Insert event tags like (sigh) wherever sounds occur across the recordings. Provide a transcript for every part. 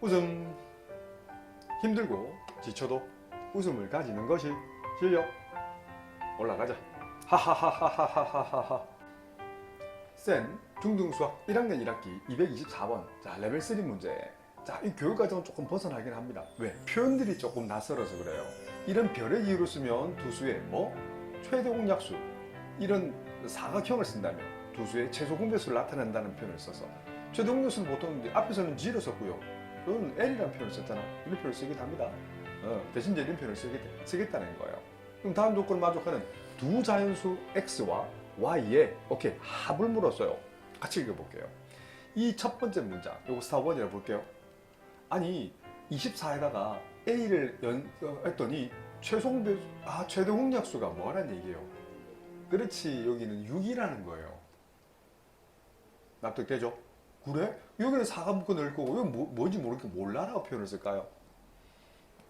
웃음. 힘들고 지쳐도 웃음을 가지는 것이 실력. 올라가자. 하하하하하하하하. 센 중등 수학 1학년 1학기 224번. 자 레벨 3 문제. 자 이 교육과정은 조금 벗어나긴 합니다. 왜? 표현들이 조금 낯설어서 그래요. 이런 별의 이유를 쓰면 두 수의 뭐? 최대 공약수. 이런 사각형을 쓴다면 두 수의 최소 공배수를 나타낸다는 표현을 써서 최대 공약수는 보통 앞에서는 G를 썼고요 그건 L이라는 표현을 썼잖아. 이런 표현을 쓰기도 합니다. 어, 대신 이제 이런 표현을 쓰겠, 쓰겠다는 거예요. 그럼 다음 조건을 만족하는 두 자연수 X와 Y의 오케이 합을 물었어요. 같이 읽어볼게요. 이 첫 번째 문장 요거 스타 원이라 볼게요. 아니 24에다가 A를 연, 어, 했더니 공배 아 최대 공약수가 뭐라는 얘기예요? 그렇지 여기는 6이라는 거예요. 납득되죠? 그래? 여기는 4가 묶어 넣을 거고 여기 뭐, 뭔지 모르게 몰라라고 표현을 쓸까요?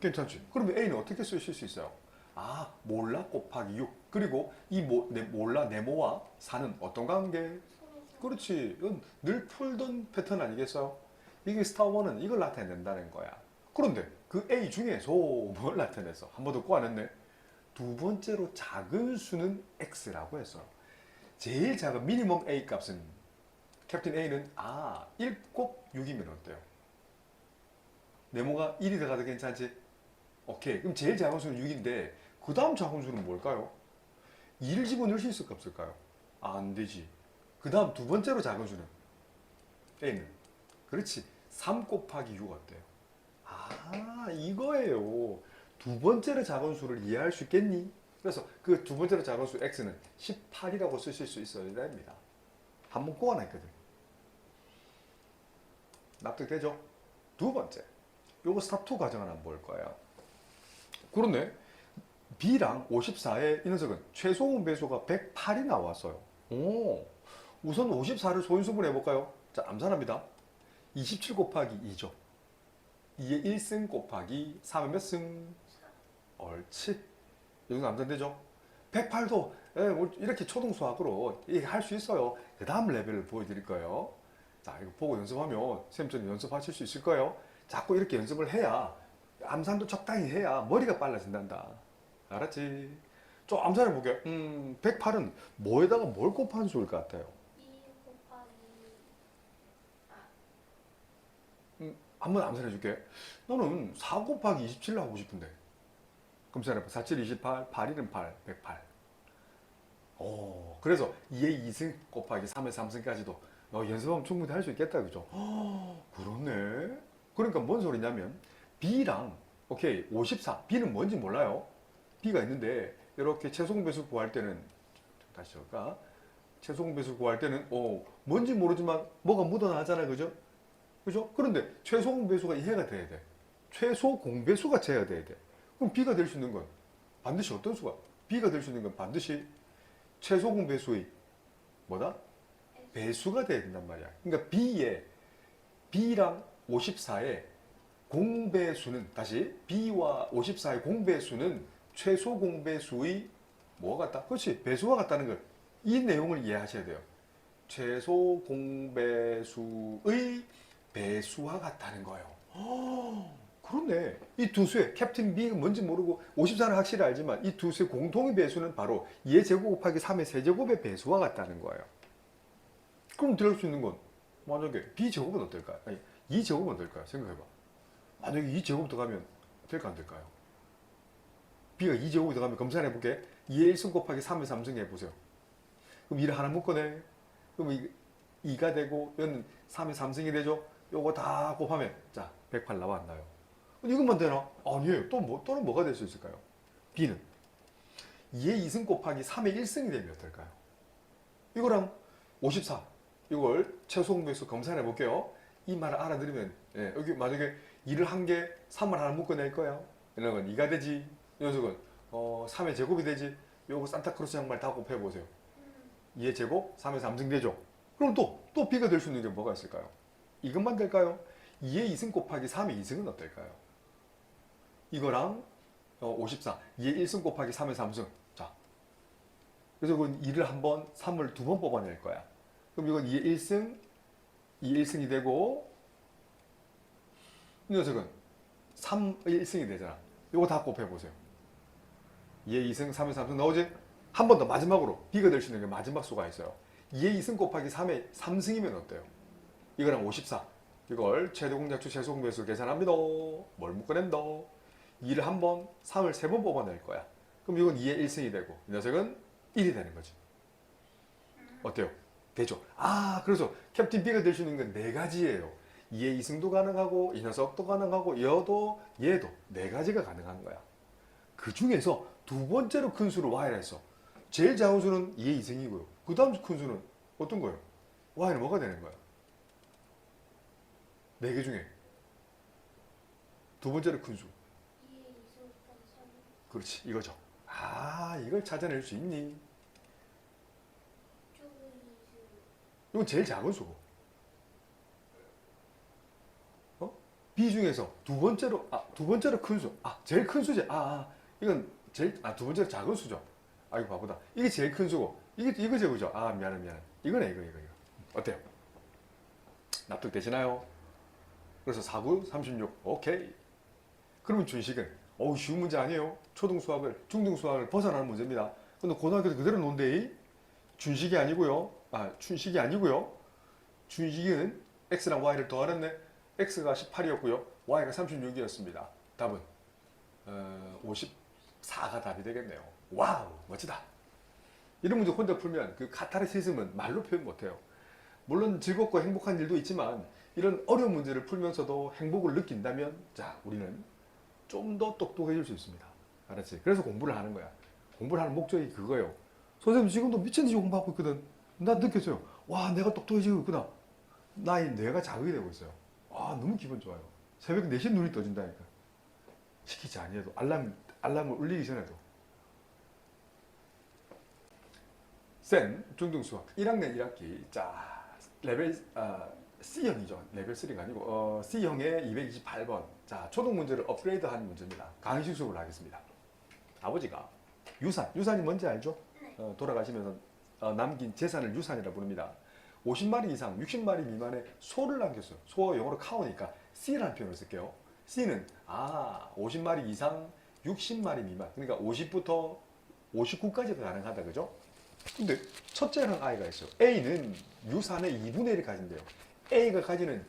괜찮지? 그러면 A는 어떻게 쓰실 수 있어요? 아 몰라 곱하기 6 그리고 이 모, 네, 몰라 네모와 4는 어떤 관계? 그렇지 이건 늘 풀던 패턴 아니겠어요? 이게 스타1은 이걸 나타낸다는 거야 그런데 그 A 중에서 뭘 나타냈어? 한 번도 꼬안 했네 두 번째로 작은 수는 X라고 했어요 제일 작은 미니멈 A 값은 캡틴 A는 아 1곱 6이면 어때요? 네모가 1이 들어가도 괜찮지? 오케이 그럼 제일 작은 수는 6인데 그 다음 작은 수는 뭘까요? 2를 집어넣을 수 있을까 없을까요? 아, 안 되지 그 다음 두 번째로 작은 수는 A는 그렇지 3 곱하기 6 어때요? 아 이거예요 두 번째로 작은 수를 이해할 수 있겠니? 그래서 그 두 번째로 작은 수 X는 18이라고 쓰실 수 있어야 됩니다 한번 꼬아놨거든 납득되죠? 두 번째 요거 스탑 2 과정을 한번 볼 거예요 그렇네 B랑 54의 이 녀석은 최소 배수가 108이 나왔어요 오, 우선 54를 소인수분 해 볼까요? 자 암산합니다 27 곱하기 2죠 2의 1승 곱하기 3의 몇 승? 옳지 이 정도 암산되죠? 108도 예, 이렇게 초등수학으로 할 수 있어요 그 다음 레벨을 보여드릴 거예요 자 이거 보고 연습하면 선생님처럼 연습하실 수 있을 거예요 자꾸 이렇게 연습을 해야 암산도 적당히 해야 머리가 빨라진단다 알았지? 좀 암산해 볼게 음 108은 뭐에다가 뭘 곱한 수일 것 같아요? 2 곱하기 한번 암산해 줄게. 너는 4 곱하기 27을 하고 싶은데. 그럼 생각해봐. 4, 7, 28, 8, 1은 8, 108. 오, 그래서 2의 2승 곱하기 3의 3승까지도 어, 연습하면 충분히 할 수 있겠다. 그죠? 어, 그렇네. 그러니까 뭔 소리냐면 B랑 오케이 54. B는 뭔지 몰라요. B가 있는데 이렇게 최소 배수 구할 때는 좀 다시 할까? 최소 배수 구할 때는 어, 뭔지 모르지만 뭐가 묻어나잖아. 그죠? 그죠? 그런데 최소 공배수가 이해가 돼야 돼. 최소 공배수가 제어야 돼야 돼. 그럼 B가 될 수 있는 건 반드시 어떤 수가? B가 될 수 있는 건 반드시 최소 공배수의 뭐다? 배수가 돼야 된단 말이야. 그러니까 B의 B랑 54의 공배수는 다시 B와 54의 공배수는 최소 공배수의 뭐가 같다? 그렇지 배수와 같다는 걸 이 내용을 이해하셔야 돼요. 최소 공배수의 배수와 같다는 거예요. 허, 그렇네. 이 두 수의 캡틴 B가 뭔지 모르고 54는 확실히 알지만 이 두 수의 공통의 배수는 바로 2의 제곱 곱하기 3의 세제곱의 배수와 같다는 거예요. 그럼 들을 수 있는 건 만약에 B 제곱은 어떨까요? 아니 2 제곱은 어떨까요? 생각해봐. 만약에 2 제곱 들어가면 될까 안 될까요? B가 2 제곱이 들어가면 검사해 볼게. 2의 1승 곱하기 3의 3승 해보세요. 그럼 2를 하나 묶어내. 그럼 2, 가 되고 여기는 3의 3승이 되죠? 요거 다 곱하면 자, 108 나와 안 나요? 이것만 되나? 아니에요. 또 뭐, 또는 뭐가 될 수 있을까요? B는 2의 2승 곱하기 3의 1승이 되면 어떨까요? 이거랑 54 이걸 최소 공배수 검사해 볼게요. 이 말을 알아들으면 예, 여기 만약에 2를 한 개, 3을 하나 묶어낼. 이런 건 2가 되지. 이 녀석은 어, 3의 제곱이 되지. 요거 산타크로스 양말 다 곱해 보세요. 2의 제곱, 3의 3승 되죠. 그럼 또, 또 B가 될 수 있는 게 뭐가 있을까요? 이것만 될까요? 2의 2승 곱하기 3의 2승은 어떨까요? 이거랑 어, 54, 2의 1승 곱하기 3의 3승. 자, 그래서 그건 2를 한 번, 3을 두 번 뽑아낼 거야. 그럼 이건 2의 1승, 2의 1승이 되고 이 녀석은 3의 1승이 되잖아. 이거 다 곱해보세요. 2의 2승, 3의 3승 나오지? 한 번 더 마지막으로 B가 될 수 있는 게 마지막 수가 있어요. 2의 2승 곱하기 3의 3승이면 어때요? 이거랑 54. 이걸 최대 공약수 최소 공배수 계산합니다. 뭘 묶어낸다. 2를 한 번, 3을 세 번 뽑아낼 거야. 그럼 이건 2의 1승이 되고 이 녀석은 1이 되는 거지. 어때요? 되죠? 아, 그래서 캡틴 B가 될 수 있는 건 네 가지예요. 2의 2승도 가능하고 이 녀석도 가능하고 여도 얘도 네 가지가 가능한 거야. 그 중에서 두 번째로 큰 수를 Y라 했어. 제일 작은 수는 2의 2승이고요. 그 다음 큰 수는 어떤 거예요? Y는 뭐가 되는 거야? 네 개 중에 두 번째로 큰 수. 2의 2승까지 3. 그렇지, 이거죠. 아, 이걸 찾아낼 수 있니? 쪽은 2승. 이건 제일 작은 수고. 어? B 중에서 두 번째로 아, 두 번째로 큰 수. 아, 제일 큰 수지. 아, 아 이건 제일 아, 두 번째로 작은 수죠. 아이고 바보다. 이게 제일 큰 수고. 이게 이거죠, 그죠? 아, 미안해, 미안해. 이거네, 이거, 이거, 이거. 어때요? 납득되시나요? 그래서 4구 36. 오케이. 그러면 준식은 어우 쉬운 문제 아니에요. 초등 수학을 중등 수학을 벗어나는 문제입니다. 근데 고등학교도 그대로 논데 준식이 아니고요. 아, 춘식이 아니고요. 준식은 x랑 y를 더하는데 x가 18이었고요. y가 36이었습니다. 답은 어, 54가 답이 되겠네요. 와우, 멋지다. 이런 문제 혼자 풀면 그 카타르시즘은 말로 표현 못해요. 물론 즐겁고 행복한 일도 있지만 이런 어려운 문제를 풀면서도 행복을 느낀다면 자 우리는 좀 더 똑똑해질 수 있습니다. 알았지? 그래서 공부를 하는 거야. 공부를 하는 목적이 그거예요. 선생님 지금도 미친 듯이 공부하고 있거든. 나 느꼈어요. 와 내가 똑똑해지고 있구나. 나의 뇌가 자극이 되고 있어요. 와 너무 기분 좋아요. 새벽 4시 눈이 떠진다니까. 시키지 아니해도 알람 알람을 울리기 전에도. 센 중등 수학 1학년 1학기 자 레벨 아, C형이죠 레벨 3가 아니고 어, C형의 228번 자 초등 문제를 업그레이드한 문제입니다 강의식 수업을 하겠습니다 아버지가 유산 유산이 뭔지 알죠? 어, 돌아가시면서 어, 남긴 재산을 유산이라 부릅니다 50마리 이상 60마리 미만의 소를 남겼어요 소 영어로 카우니까 C라는 표현을 쓸게요 C는 아 50마리 이상 60마리 미만 그러니까 50부터 59까지가 가능하다 그죠? 근데 첫째랑 아이가 있어요. A는 유산의 2분의 1을 가진대요. A가 가지는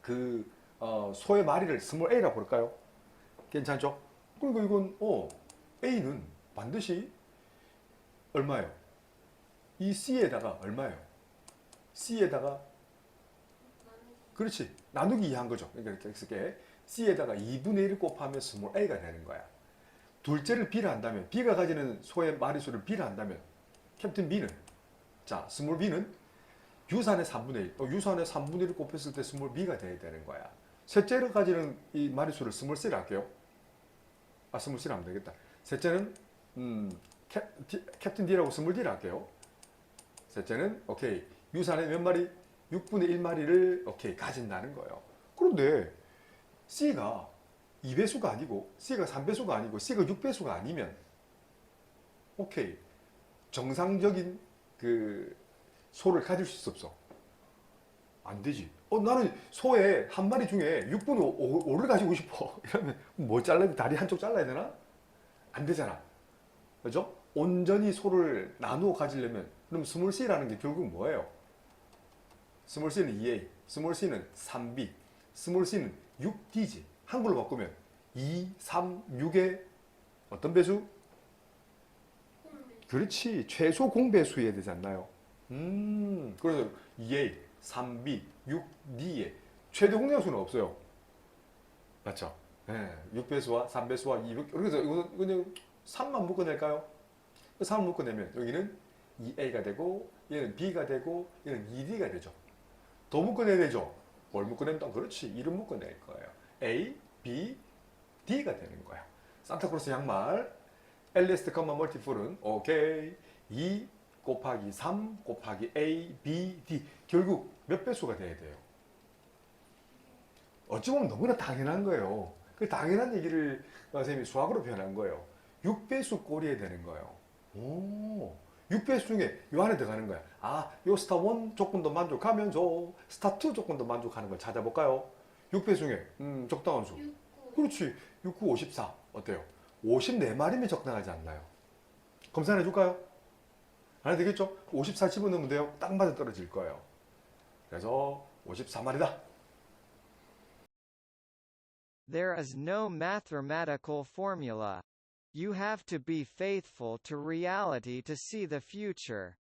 그 어, 소의 마리를 스몰 A라고 볼까요? 괜찮죠? 그리고 이건 어, A는 반드시 얼마예요? 이 C에다가 얼마예요? C에다가. 그렇지 나누기 2한 거죠. 그러니까 이렇게 C에다가 2분의 1을 곱하면 스몰 A가 되는 거야. 둘째를 B를 한다면 B가 가지는 소의 마리수를 B를 한다면 캡틴 B는 자 스몰 B는 유산의 3분의 1 어, 유산의 3분의 1을 곱했을 때 스몰 B가 돼야 되는 거야. 셋째를 가지는 이 마리수를 스몰 C를 할게요. 아 스몰 C를 하면 되겠다. 셋째는 음, 캡, 디, 캡틴 D라고 스몰 D를 할게요. 셋째는 오케이 유산의 몇 마리? 6분의 1마리를 오케이 가진다는 거예요. 그런데 C가 2배수가 아니고 C가 3배수가 아니고 C가 6배수가 아니면 오케이 정상적인 그 소를 가질 수 없어. 안 되지. 어 나는 소의 한 마리 중에 6분의 5 를 가지고 싶어. (laughs) 이러면 뭐 잘라야 돼? 다리 한쪽 잘라야 되나? 안 되잖아. 그죠? 온전히 소를 나누어 가지려면 그럼 스몰 c라는 게 결국 뭐예요? 스몰 c는 2a, 스몰 c는 3b, 스몰 c는 6d지. 한글로 바꾸면 2, 3, 6의 어떤 배수? 그렇지. 최소 공배수에 되지 않나요? 음, 그래서 2A, 3B, 6D에 최대 공약수는 없어요. 맞죠? 네, 6배수와 3배수와 2배, 그래서 이거 그냥 3만 묶어낼까요? 3을 묶어내면 여기는 2A가 되고 얘는 B가 되고 얘는 2D가 되죠. 더 묶어내야 되죠. 뭘 묶어낸다? 그렇지. 1은 묶어낼 거예요. A, B, D가 되는 거야. 산타크로스 양말, 엘리스트 컴마 멀티플은 오케이 2 곱하기 3 곱하기 A, B, D 결국 몇 배수가 돼야 돼요? 어찌 보면 너무나 당연한 거예요. 그 당연한 얘기를 선생님이 수학으로 표현한 거예요. 6배수 꼴이어야 되는 거예요. 오, 6배수 중에 요 안에 들어가는 거야. 아, 요 스타 1 조건도 만족하면서 스타 2 조건도 만족하는 걸 찾아볼까요? 6배 중에 음, 적당한 수. 6, 9. 그렇지. 6, 9, 54. 어때요? 54마리면 적당하지 않나요? 검사해 줄까요? 안 해도 되겠죠? 54 집어넣으면 돼요. 딱 맞아 떨어질 거예요. 그래서 54마리다. There is no mathematical formula. You have to be faithful to reality to see the future.